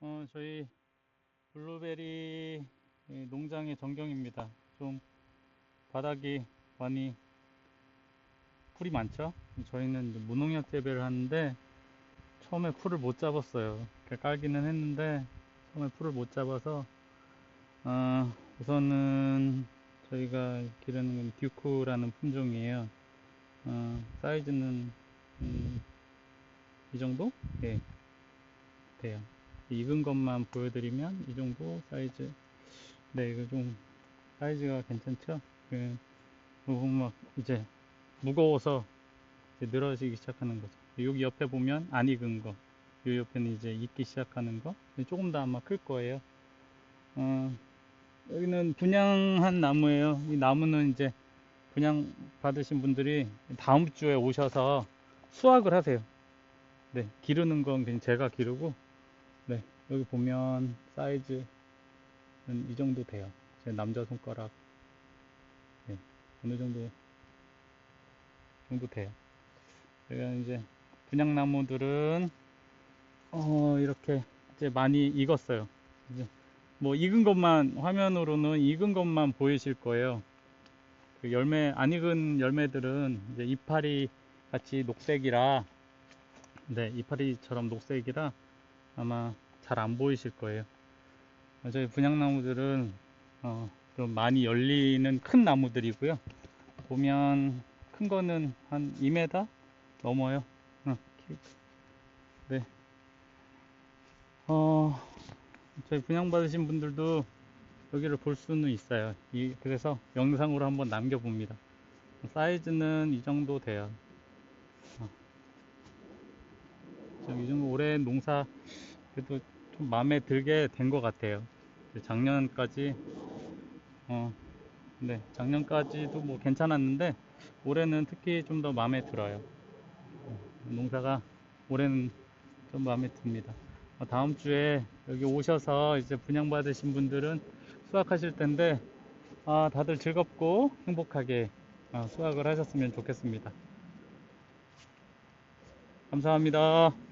어, 저희 블루베리 이 농장의 전경입니다. 좀 바닥이 많이 풀이 많죠? 저희는 무농약 재배를 하는데 처음에 풀을 못 잡았어요. 깔기는 했는데 처음에 풀을 못 잡아서 어, 우선은 저희가 기르는 건 듀크라는 품종이에요. 어, 사이즈는 음, 이 정도? 예, 돼요. 익은 것만 보여드리면 이 정도 사이즈. 네, 이거 좀 사이즈가 괜찮죠? 그, 요거 막 이제 무거워서 이제 늘어지기 시작하는 거죠. 여기 옆에 보면 안 익은 거, 요 옆에는 이제 익기 시작하는 거. 조금 더 아마 클 거예요. 어, 여기는 분양한 나무예요. 이 나무는 이제 분양 받으신 분들이 다음 주에 오셔서 수확을 하세요. 네, 기르는 건 그냥 제가 기르고, 네, 여기 보면 사이즈는 이 정도 돼요. 제 남자 손가락, 네, 어느 정도, 정도 돼요. 제가 이제 분양나무들은, 어, 이렇게 이제 많이 익었어요. 이제 뭐 익은 것만, 화면으로는 익은 것만 보이실 거예요. 그 열매, 안 익은 열매들은 이제 이파리 같이 녹색이라, 네, 이파리처럼 녹색이라 아마 잘 안 보이실 거예요. 어, 저희 분양나무들은 어, 좀 많이 열리는 큰 나무들이고요. 보면 큰 거는 한 2m 넘어요. 네. 어, 저희 분양받으신 분들도 여기를 볼 수는 있어요. 이, 그래서 영상으로 한번 남겨봅니다. 사이즈는 이 정도 돼요. 어. 이 정도 올해 농사 그래도 좀 마음에 들게 된 것 같아요. 작년까지 어, 네, 작년까지도 뭐 괜찮았는데 올해는 특히 좀 더 마음에 들어요. 어, 농사가 올해는 좀 마음에 듭니다. 어, 다음 주에 여기 오셔서 이제 분양받으신 분들은 수확하실 텐데 아, 다들 즐겁고 행복하게 어, 수확을 하셨으면 좋겠습니다. 감사합니다.